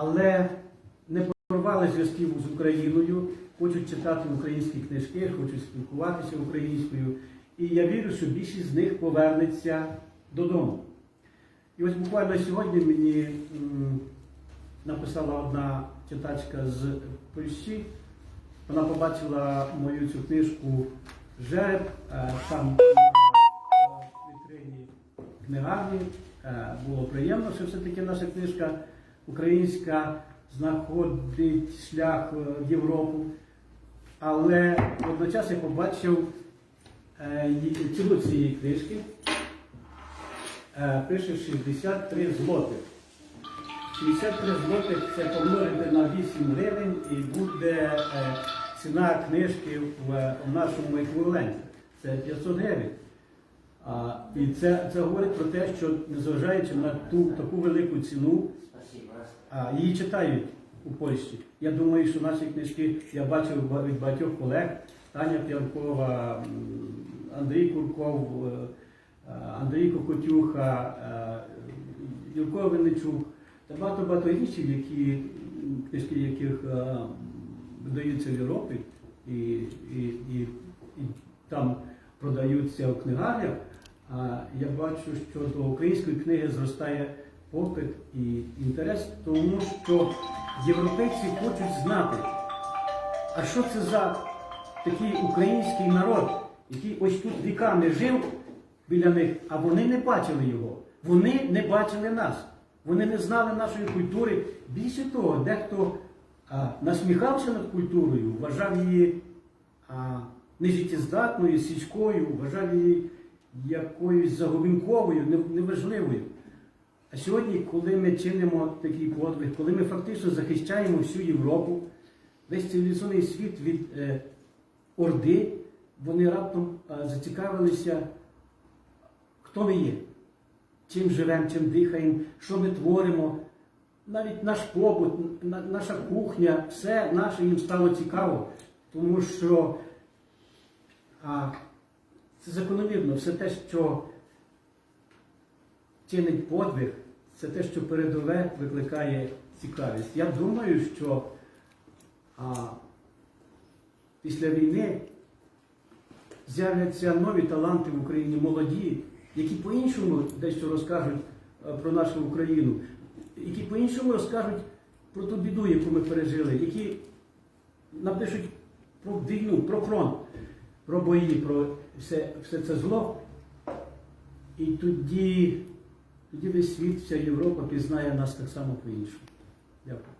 але не порвали зв'язків з Україною, хочуть читати українські книжки, хочуть спілкуватися українською. І я вірю, що більшість з них повернеться додому. І ось буквально сьогодні мені написала одна читачка з Польщі. Вона побачила мою цю книжку Жереб, е, там в вітрині книгарні. Е, Було приємно, що все-таки наша книжка українська знаходить шлях е, в Європу. Але водночас я побачив е, ціну цієї книжки. Е, Пише 63 злотих. 63 злотих це помножити на 8 гривень і буде ціна книжки в нашому еквіваленті. Це 500 гривень. А, і це, це говорить про те, що незважаючи на ту таку велику ціну, а, її читають у Польщі. Я думаю, що наші книжки я бачив від багатьох колег, Таня П'янкова, Андрій Курков, е, Андрій Кокотюха, е, Юрко Винничук та багато-багато інших, які, книжки яких е, видаються в Європі і, і там продаються в книгарнях. Я бачу, що до української книги зростає попит і інтерес, тому що європейці хочуть знати, а що це за такий український народ, який ось тут віками жив біля них, а вони не бачили його. Вони не бачили нас. Вони не знали нашої культури. Більше того, дехто а, насміхався над культурою, вважав її а, нежиттєздатною, сільською, вважав її якоюсь заговінковою, неважливою. А сьогодні, коли ми чинимо такий подвиг, коли ми фактично захищаємо всю Європу, весь цивілізований світ від е, Орди, вони раптом е, зацікавилися, хто ми є, чим живемо, чим дихаємо, що ми творимо. Навіть наш побут, наша кухня, все наше їм стало цікаво, тому що а, це закономірно, все те, що чинить подвиг, це те, що передове викликає цікавість. Я думаю, що а, після війни з'являться нові таланти в Україні, молоді, які по-іншому дещо розкажуть про нашу Україну, які по-іншому розкажуть про ту біду, яку ми пережили, які напишуть про війну, про фронт, про бої, про все, все це зло. І тоді, тоді весь світ, вся Європа пізнає нас так само по-іншому. Дякую.